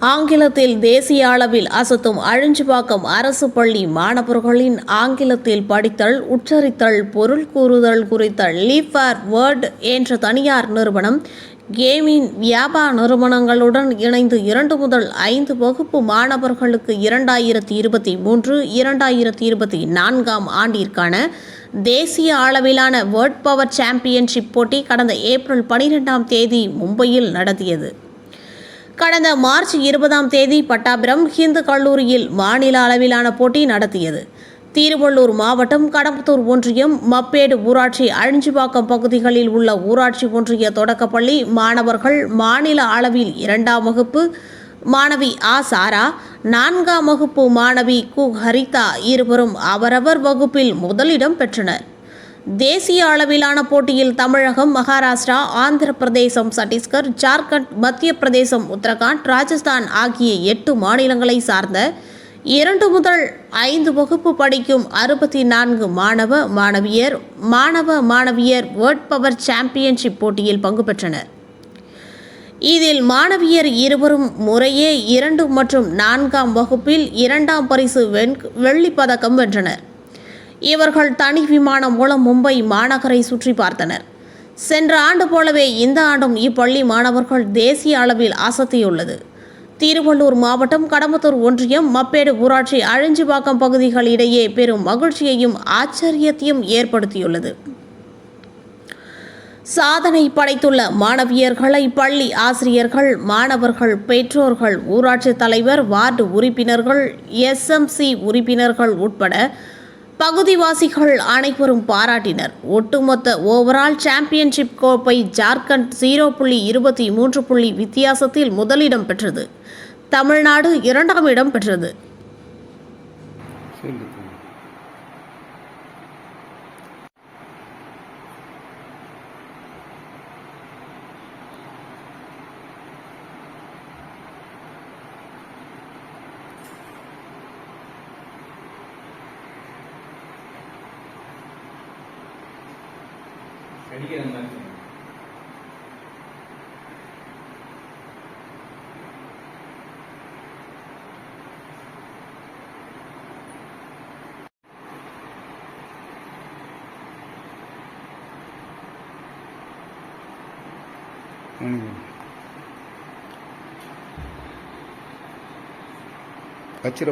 ஆங்கிலத்தில் தேசிய அளவில் அசத்தும் அழிஞ்சுபாக்கம் அரசு பள்ளி மாணவர்களின் ஆங்கிலத்தில் படித்தல் உச்சரித்தல் பொருள் கூறுதல் குறித்த லீஃபார் வேர்ட் என்ற தனியார் நிறுவனம் கேமின் வியாபார நிறுவனங்களுடன் இணைந்து இரண்டு முதல் ஐந்து வகுப்பு மாணவர்களுக்கு இரண்டாயிரத்தி இருபத்தி மூன்று இரண்டாயிரத்தி இருபத்தி நான்காம் ஆண்டிற்கான தேசிய அளவிலான வேர்ட் பவர் சாம்பியன்ஷிப் போட்டி கடந்த ஏப்ரல் பனிரெண்டாம் தேதி மும்பையில் நடத்தியது. கடந்த மார்ச் இருபதாம் தேதி பட்டாபிரம் ஹிந்து கல்லூரியில் மாநில அளவிலான போட்டி நடத்தியது. திருவள்ளூர் மாவட்டம் கடம்பத்தூர் ஒன்றியம் மப்பேடு ஊராட்சி அழிஞ்சிபாக்கம் பகுதிகளில் உள்ள ஊராட்சி ஒன்றிய தொடக்கப்பள்ளி மாணவர்கள் மாநில அளவில் இரண்டாம் வகுப்பு மாணவி ஆ சாரா நான்காம் வகுப்பு மாணவி கு ஹரிதா இருவரும் அவரவர் வகுப்பில் முதலிடம் பெற்றனர். தேசிய அளவிலான போட்டியில் தமிழகம் மகாராஷ்டிரா ஆந்திர பிரதேசம் சத்தீஸ்கர் ஜார்க்கண்ட் மத்திய பிரதேசம் உத்தரகாண்ட் ராஜஸ்தான் ஆகிய எட்டு மாநிலங்களை சார்ந்த இரண்டு முதல் ஐந்து வகுப்பு படிக்கும் அறுபத்தி நான்கு மாணவ மாணவியர் மாணவ மாணவியர் வேர்ல்ட் பவர் சாம்பியன்ஷிப் போட்டியில் பங்கு பெற்றனர். இதில் மாணவியர் இருவரும் முறையே இரண்டு மற்றும் நான்காம் வகுப்பில் இரண்டாம் பரிசு வெண் வெள்ளிப் பதக்கம் வென்றனர். இவர்கள் தனி விமானம் மூலம் மும்பை மாநகரை சுற்றி பார்த்தனர். சென்ற ஆண்டு போலவே இந்த ஆண்டும் இப்பள்ளி மாணவர்கள் தேசிய அளவில் அசத்தியுள்ளது திருவள்ளூர் மாவட்டம் கடம்பத்தூர் ஒன்றியம் மப்பேடு ஊராட்சி அழிஞ்சிபாக்கம் பகுதிகளிடையே பெரும் மகிழ்ச்சியையும் ஆச்சரியத்தையும் ஏற்படுத்தியுள்ளது. சாதனை படைத்துள்ள மாணவியர்களை பள்ளி ஆசிரியர்கள் மாணவர்கள் பெற்றோர்கள் ஊராட்சி தலைவர் வார்டு உறுப்பினர்கள் எஸ்எம்சி உறுப்பினர்கள் உட்பட பகுதிவாசிகள் அனைவரும் பாராட்டினர். ஒட்டுமொத்த ஓவரால் சாம்பியன்ஷிப் கோப்பை ஜார்க்கண்ட் ஜீரோ புள்ளி இருபத்தி மூன்று புள்ளி வித்தியாசத்தில் முதலிடம் பெற்றது. தமிழ்நாடு இரண்டாம் இடம் பெற்றது. அடிக்கிற மாதிரி சொல்லுங்க. உனக்கு வச்சிட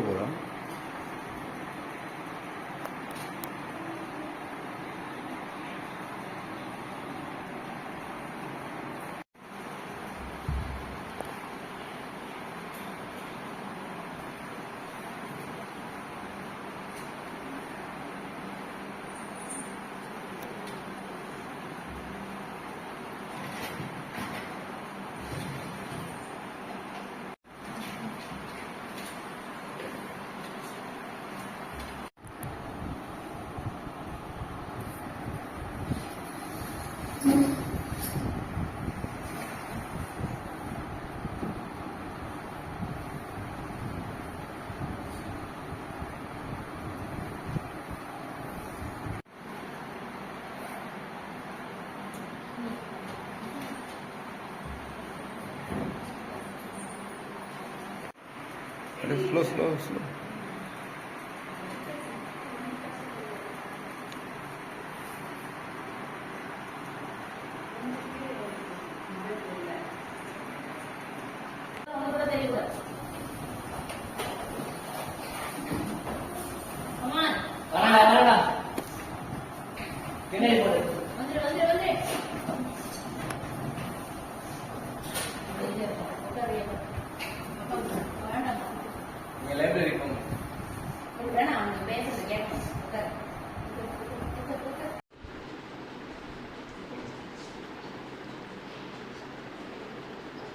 স্লো স্লো স্লো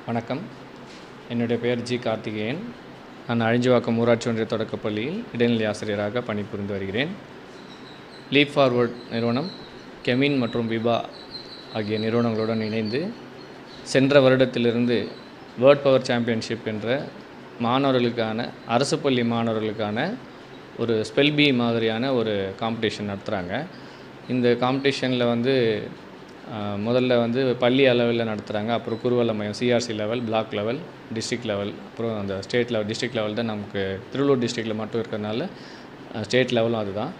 வணக்கம். என்னுடைய பெயர் ஜி கார்த்திகேயன். நான் அழிஞ்சுவாக்கம் ஊராட்சி ஒன்றிய தொடக்கப்பள்ளியில் இடைநிலை ஆசிரியராக பணிபுரிந்து வருகிறேன். லீப் ஃபார்வர்ட் நிறுவனம் கெமின் மற்றும் விபா ஆகிய நிறுவனங்களுடன் இணைந்து சென்ற வருடத்திலிருந்து வேர்ல்ட் பவர் சாம்பியன்ஷிப் என்ற மாணவர்களுக்கான அரசு பள்ளி மாணவர்களுக்கான ஒரு ஸ்பெல்பி மாதிரியான ஒரு காம்படிஷன் நடத்துகிறாங்க இந்த காம்படிஷனில் வந்து முதல்ல வந்து பள்ளி அளவில் நடத்துகிறாங்க அப்புறம் குருவல மையம் CRC level block level district level அப்புறம் அந்த ஸ்டேட் லெவல் டிஸ்ட்ரிக்ட் லெவல் தான் நமக்கு திருவள்ளூர் டிஸ்ட்ரிக்டில் மட்டும் இருக்கிறதுனால ஸ்டேட் லெவலும் அதுதான்.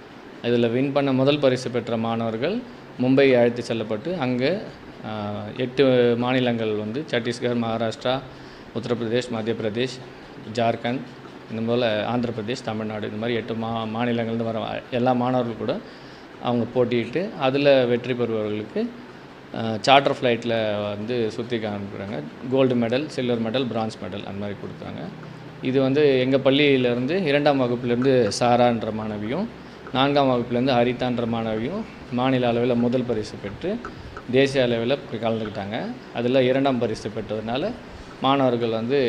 இதில் வின் பண்ண முதல் பரிசு பெற்ற மாணவர்கள் மும்பை அழைத்து செல்லப்பட்டு அங்கே எட்டு மாநிலங்கள் வந்து சத்தீஸ்கர் மகாராஷ்டிரா உத்தரப்பிரதேஷ் மத்திய பிரதேஷ் ஜார்க்கண்ட் இந்த போல் ஆந்திர பிரதேஷ் தமிழ்நாடு இந்த மாதிரி எட்டு மா மாநிலங்கள்லேருந்து வர எல்லா மாணவர்கள் கூட அவங்க போட்டியிட்டு அதில் வெற்றி பெறுபவர்களுக்கு சார்ட்டர் ஃப்ளைட்டில் வந்து சுற்றி காமிக்கிறாங்க. Gold medal silver medal bronze medal அந்த மாதிரி கொடுத்தாங்க. இது வந்து எங்கள் பள்ளியிலேருந்து இரண்டாம் வகுப்புலேருந்து சாரான்ற மாணவியும் நான்காம் வகுப்புலேருந்து ஹரிதான்ற மாணவியும் மாநில அளவில் முதல் பரிசு பெற்று தேசிய அளவில் கலந்துக்கிட்டாங்க. அதில் இரண்டாம் பரிசு பெற்றதுனால மாணவர்கள் வந்து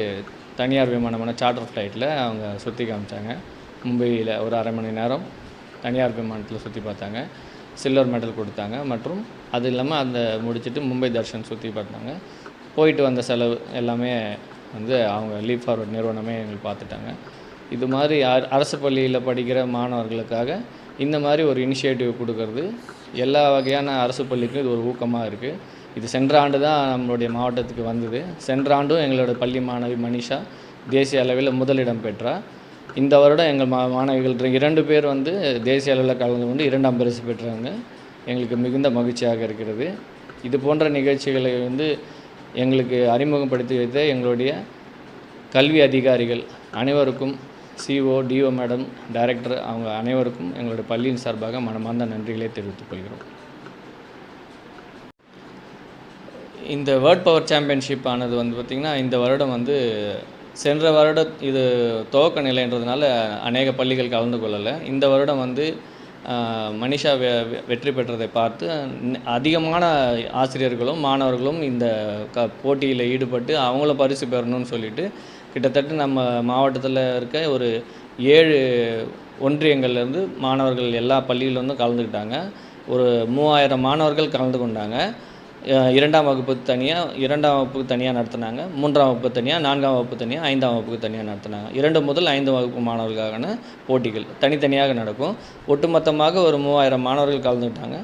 தனியார் விமானமான சார்ட்டர் ஃப்ளைட்டில் அவங்க சுற்றி காமிச்சாங்க. மும்பையில் ஒரு அரை மணி நேரம் தனியார் விமானத்தில் சுற்றி பார்த்தாங்க. சில்வர் மெடல் கொடுத்தாங்க. மற்றும் அது இல்லாமல் அந்த முடிச்சுட்டு மும்பை தர்ஷன் சுற்றி பார்த்தாங்க. போயிட்டு வந்த செலவு எல்லாமே வந்து அவங்க லீப் ஃபார்வர்ட் நிறுவனமே எங்களுக்கு பார்த்துட்டாங்க. இது மாதிரி அரசு பள்ளியில் படிக்கிற மாணவர்களுக்காக இந்த மாதிரி ஒரு இனிஷியேட்டிவ் கொடுக்கறது எல்லா வகையான அரசு பள்ளிக்கும் இது ஒரு ஊக்கமாக இருக்குது இது சென்ற ஆண்டு தான் நம்மளுடைய மாவட்டத்துக்கு வந்தது. சென்ற ஆண்டும் எங்களோட பள்ளி மாணவி மனிஷா தேசிய அளவில் முதலிடம் பெற்றார் இந்த வருடம் எங்கள் மா மாணவிகள் இரண்டு பேர் வந்து தேசிய அளவில் கலந்து கொண்டு இரண்டாம் பரிசு பெற்றாங்க. எங்களுக்கு மிகுந்த மகிழ்ச்சியாக இருக்கிறது. இது போன்ற நிகழ்ச்சிகளை வந்து எங்களுக்கு அறிமுகப்படுத்தி வைத்த எங்களுடைய கல்வி அதிகாரிகள் அனைவருக்கும் சிஓ டிஓ மேடம் டைரக்டர் அவங்க அனைவருக்கும் எங்களுடைய பள்ளியின் சார்பாக மனமார்ந்த நன்றிகளை தெரிவித்துக் கொள்கிறோம். இந்த வேர்ல்ட் பவர் சாம்பியன்ஷிப் ஆனது வந்து பார்த்திங்கன்னா இந்த வருடம் வந்து சென்ற வருடம் இது துவக்க நிலைன்றதுனால அநேக பள்ளிகள் கலந்து கொள்ளலை. இந்த வருடம் வந்து மனிஷா வெ வெற்றி பெற்றதை பார்த்து அதிகமான ஆசிரியர்களும் மாணவர்களும் இந்த க போட்டியில் ஈடுபட்டு அவங்கள பரிசு பெறணும்னு சொல்லிட்டு கிட்டத்தட்ட நம்ம மாவட்டத்தில் இருக்க ஒரு ஏழு ஒன்றியங்கள்லேருந்து மாணவர்கள் எல்லா பள்ளியிலேருந்தும் கலந்துக்கிட்டாங்க. ஒரு மூவாயிரம் மாணவர்கள் கலந்து கொண்டாங்க. இரண்டாம் வகுப்பு தனியாக இரண்டாம் வகுப்புக்கு தனியாக நடத்தினாங்க. மூன்றாம் வகுப்பு தனியாக நான்காம் வகுப்பு தனியாக ஐந்தாம் வகுப்புக்கு தனியாக நடத்தினாங்க. இரண்டு முதல் ஐந்து வகுப்பு மாணவர்களுக்கான போட்டிகள் தனித்தனியாக நடக்கும். ஒட்டுமொத்தமாக ஒரு மூவாயிரம் மாணவர்கள் கலந்துக்கிட்டாங்க.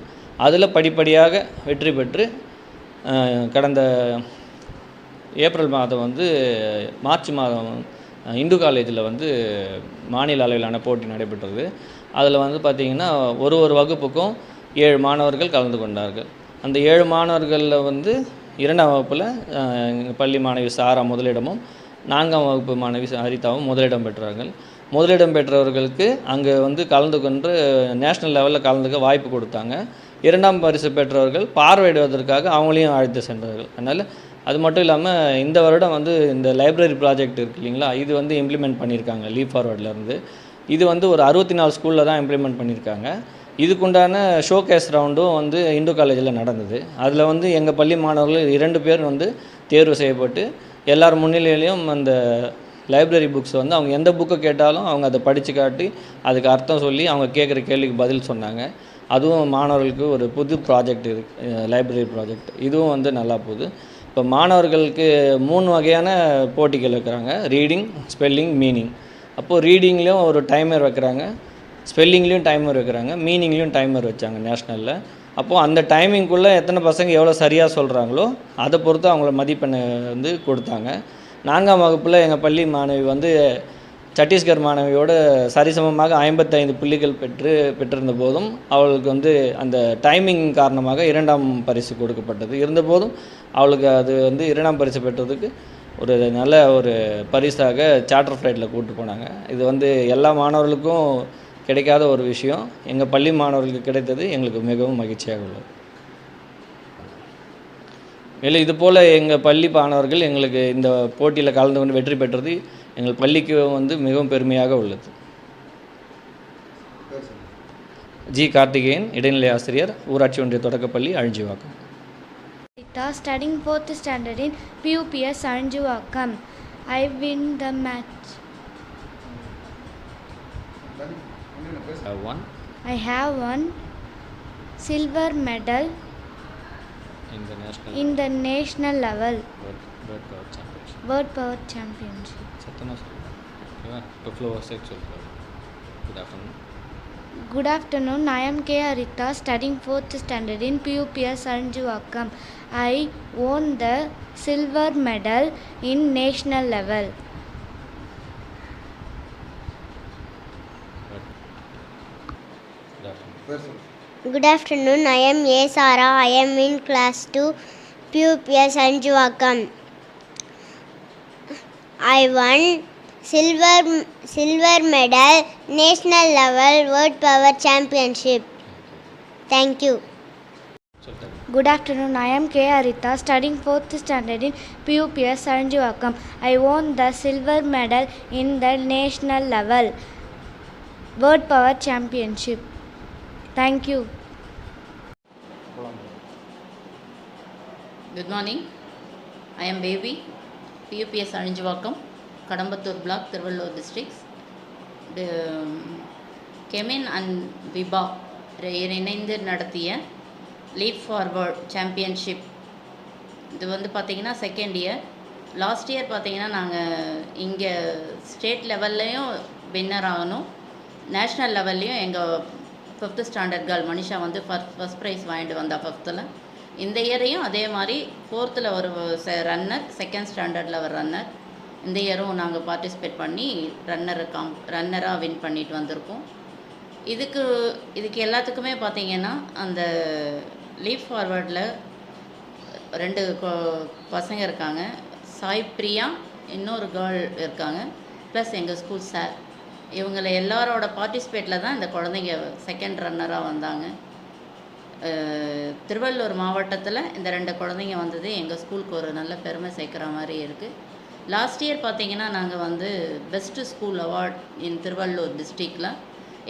அதில் படிப்படியாக வெற்றி பெற்று கடந்த ஏப்ரல் மாதம் வந்து மார்ச் மாதம் இந்து காலேஜில் வந்து மாநில அளவிலான போட்டி நடைபெற்றது. அதில் வந்து பார்த்திங்கன்னா ஒரு ஒரு வகுப்புக்கும் ஏழு மாணவர்கள் கலந்து கொண்டார்கள். அந்த ஏழு மாணவர்களில் வந்து இரண்டாம் வகுப்பில் பள்ளி மாணவி சாரா முதலிடமும் நான்காம் வகுப்பு மாணவி ஹரிதாவும் முதலிடம் பெற்றார்கள். முதலிடம் பெற்றவர்களுக்கு அங்கே வந்து கலந்து கொண்டு நேஷ்னல் லெவலில் கலந்துக்க வாய்ப்பு கொடுத்தாங்க. இரண்டாம் பரிசு பெற்றவர்கள் பார்வையிடுவதற்காக அவங்களையும் அழைத்து சென்றார்கள். அதனால் அது மட்டும் இல்லாமல் இந்த வருடம் வந்து இந்த லைப்ரரி ப்ராஜெக்ட் இருக்கு இல்லைங்களா இது வந்து இம்ப்ளிமெண்ட் பண்ணியிருக்காங்க லீப் ஃபார்வர்ட்லேருந்து இது வந்து ஒரு அறுபத்தி நாலு ஸ்கூலில் தான் இம்ப்ளிமெண்ட் பண்ணியிருக்காங்க. இதுக்குண்டான ஷோகேஸ் ரவுண்டும் வந்து இந்து காலேஜில் நடந்தது. அதில் வந்து எங்கள் பள்ளி மாணவர்கள் இரண்டு பேர் வந்து தேர்வு செய்யப்பட்டு எல்லார் முன்னிலையிலையும் அந்த லைப்ரரி புக்ஸ் வந்து அவங்க எந்த புக்கை கேட்டாலும் அவங்க அதை படித்து காட்டி அதுக்கு அர்த்தம் சொல்லி அவங்க கேட்குற கேள்விக்கு பதில் சொன்னாங்க. அதுவும் மாணவர்களுக்கு ஒரு புது ப்ராஜெக்ட் இருக்கு லைப்ரரி ப்ராஜெக்ட் இதுவும் வந்து நல்லா போகுது. இப்போ மாணவர்களுக்கு மூணு வகையான போட்டிகள் வைக்கிறாங்க. ரீடிங் ஸ்பெல்லிங் மீனிங் அப்போது ரீடிங்லேயும் ஒரு டைமர் வைக்கிறாங்க. ஸ்பெல்லிங்லேயும் டைமர் வைக்கிறாங்க மீனிங்லேயும் டைமர் வச்சாங்க நேஷ்னலில் அப்போது அந்த டைமிங்குள்ளே எத்தனை பசங்க எவ்வளோ சரியாக சொல்கிறாங்களோ அதை பொறுத்து அவங்கள மதிப்பெண்ணை வந்து கொடுத்தாங்க. நான்காம் வகுப்பில் எங்கள் பள்ளி மாணவி வந்து சத்தீஸ்கர் மாணவியோட சரிசமமாக ஐம்பத்தைந்து புள்ளிகள் பெற்று பெற்றிருந்த போதும் அவளுக்கு வந்து அந்த டைமிங் காரணமாக இரண்டாம் பரிசு கொடுக்கப்பட்டது. இருந்தபோதும் அவளுக்கு அது வந்து இரண்டாம் பரிசு பெற்றதுக்கு ஒரு நல்ல ஒரு பரிசாக சார்ட்டர் ஃப்ளைட்டில் கூப்பிட்டு போனாங்க. இது வந்து எல்லா மாணவர்களுக்கும் கிடைக்காத ஒரு விஷயம். எங்கள் பள்ளி மாணவர்களுக்கு கிடைத்தது எங்களுக்கு மிகவும் மகிழ்ச்சியாக உள்ளது. மேலும் இது போல் எங்கள் பள்ளி மாணவர்கள் எங்களுக்கு இந்த போட்டியில் கலந்து கொண்டு வெற்றி பெற்றது எங்கள் பள்ளிக்கு வந்து மிகவும் பெருமையாக உள்ளது. ஜி கார்த்திகேயன் இடைநிலை ஆசிரியர் ஊராட்சி ஒன்றிய தொடக்கப்பள்ளி Alinjivakkam. Rita, studying fourth standard in PUPS Anjuvakam. I win the match. Won I have won silver medal இந்த national in the national level world power championship World Power Championship. சத்தமாக சொல்லுங்கள் ஓகேவா இப்போ ஃப்ளோ சைட் சொல்லுங்கள் good afternoon Good afternoon. I am K. Arita, studying 4th standard in PUPS Aranjuvakam. I won the silver medal in national level. Good afternoon. I am A. Sara. I am in class 2 PUPS Anjuvakam. I won silver silver medal national level world power championship. Thank you. Good afternoon. I am K. Arita, studying 4th standard in PUPS Aranjuvakam. I won the silver medal in the national level World power championship. Thank you. Good morning I am Baby PUPS Alinjuvakkam Kadambathur block Tiruvallur districts The கெமின் and Vibha இணைந்து நடத்திய leaf forward championship இது வந்து பார்த்திங்கன்னா second year last year பார்த்தீங்கன்னா நாங்கள் இங்கே state லெவல்லையும் வின்னர் ஆகணும். நேஷ்னல் லெவல்லையும் எங்கள் ஃபிஃப்த்து ஸ்டாண்டர்ட் கேர்ள் மனிஷா வந்து ஃபர்ஸ்ட் ஃபஸ்ட் ப்ரைஸ் வாங்கிட்டு வந்தா ஃபிஃப்த்தில் இந்த இயரையும் அதே மாதிரி ஃபோர்த்தில் ஒரு ரன்னர் செகண்ட் ஸ்டாண்டர்டில் ஒரு ரன்னர் இந்த இயரும் நாங்கள் பார்ட்டிசிபேட் பண்ணி ரன்னர் காம் ரன்னராக வின் பண்ணிட்டு வந்திருக்கோம். இதுக்கு இதுக்கு எல்லாத்துக்குமே பார்த்தீங்கன்னா அந்த லீப் ஃபார்வர்டில் ரெண்டு பசங்க இருக்காங்க. சாய் பிரியா இன்னொரு கேர்ள் இருக்காங்க. ப்ளஸ் எங்கள் ஸ்கூல் சார் இவங்களை எல்லாரோட பார்ட்டிசிபேட்டில் தான் இந்த குழந்தைங்க செகண்ட் ரன்னராக வந்தாங்க. திருவள்ளூர் மாவட்டத்தில் இந்த ரெண்டு குழந்தைங்க வந்தது. எங்கள் ஸ்கூலுக்கு ஒரு நல்ல பெருமை சேர்க்குற மாதிரி இருக்குது லாஸ்ட் இயர் பார்த்தீங்கன்னா நாங்கள் வந்து best school award in Tiruvallur டிஸ்ட்ரிக்டில்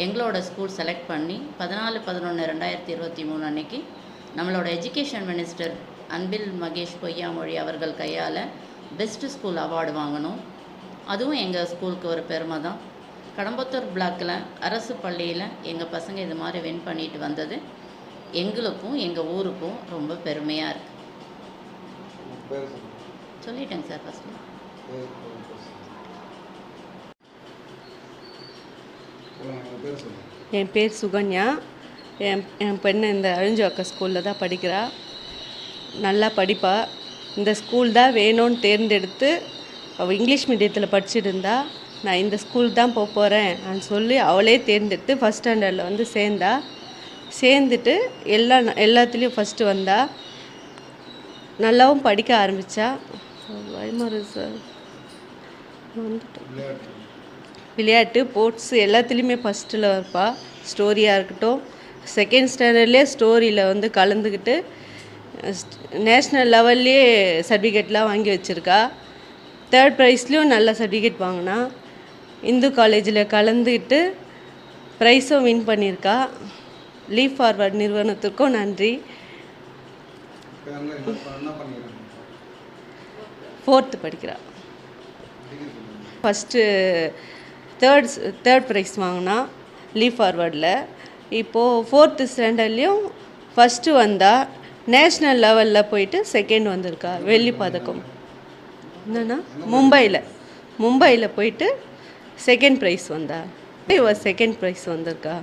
எங்களோட ஸ்கூல் செலக்ட் பண்ணி பதினாலு பதினொன்று ரெண்டாயிரத்தி இருபத்தி மூணு அன்னைக்கு நம்மளோட எஜுகேஷன் மினிஸ்டர் அன்பில் மகேஷ் பொய்யாமொழி அவர்கள் கையால் பெஸ்ட்டு ஸ்கூல் அவார்டு வாங்கினோம். அதுவும் எங்கள் ஸ்கூலுக்கு ஒரு பெருமை தான். கடம்பத்தூர் பிளாக்கில் அரசு பள்ளியில் எங்கள் பசங்க இது மாதிரி வின் பண்ணிட்டு வந்தது. எங்களுக்கும் எங்கள் ஊருக்கும் ரொம்ப பெருமையாக இருக்குது சொல்லிட்டேங்க சார் ஃபஸ்ட்டு என் பேர் சுகன்யா. என் என் பெண்ணு இந்த அழிஞ்சு அக்கா ஸ்கூலில் தான் படிக்கிறா. நல்லா படிப்பா. இந்த ஸ்கூல் தான் வேணும்னு தேர்ந்தெடுத்து அவள் இங்கிலீஷ் மீடியத்தில் படிச்சுட்டு இருந்தா நான் இந்த ஸ்கூல் தான் போக போகிறேன் சொல்லி அவளே தேர்ந்தெடுத்து ஃபஸ்ட் ஸ்டாண்டர்டில் வந்து சேர்ந்தா சேர்ந்துட்டு எல்லா எல்லாத்துலேயும் ஃபஸ்ட்டு வந்தா நல்லாவும் படிக்க ஆரம்பித்தா பயமாக சார் வந்துட்டோம். விளையாட்டு விளையாட்டு ஸ்போர்ட்ஸ் எல்லாத்துலேயுமே ஃபஸ்ட்டில் இருப்பா. ஸ்டோரியாக இருக்கட்டும். செகண்ட் ஸ்டாண்டர்ட்லேயே ஸ்டோரியில் வந்து கலந்துக்கிட்டு நேஷ்னல் லெவல்லே சர்டிஃபிகேட்லாம் வாங்கி வச்சுருக்கா. தேர்ட் ப்ரைஸ்லேயும் நல்ல சர்டிஃபிகேட் வாங்கினா இந்து காலேஜில் கலந்துக்கிட்டு ப்ரைஸும் வின் பண்ணியிருக்கா லீவ் ஃபார்வர்ட் நிறுவனத்துக்கும் நன்றி. ஃபோர்த்து படிக்கிறா. ஃபஸ்ட்டு தேர்ட் தேர்ட் ப்ரைஸ் வாங்கினா லீவ் ஃபார்வர்டில் இப்போது ஃபோர்த்து ஸ்டாண்டர்ட்லேயும் ஃபஸ்ட்டு வந்தால் நேஷ்னல் லெவலில் போயிட்டு செகண்ட் வந்திருக்கா வெள்ளி பதக்கம் என்னன்னா மும்பையில் மும்பையில் போயிட்டு செகண்ட் ப்ரைஸ் வந்தா. இவ செகண்ட் ப்ரைஸ் வந்திருக்கா.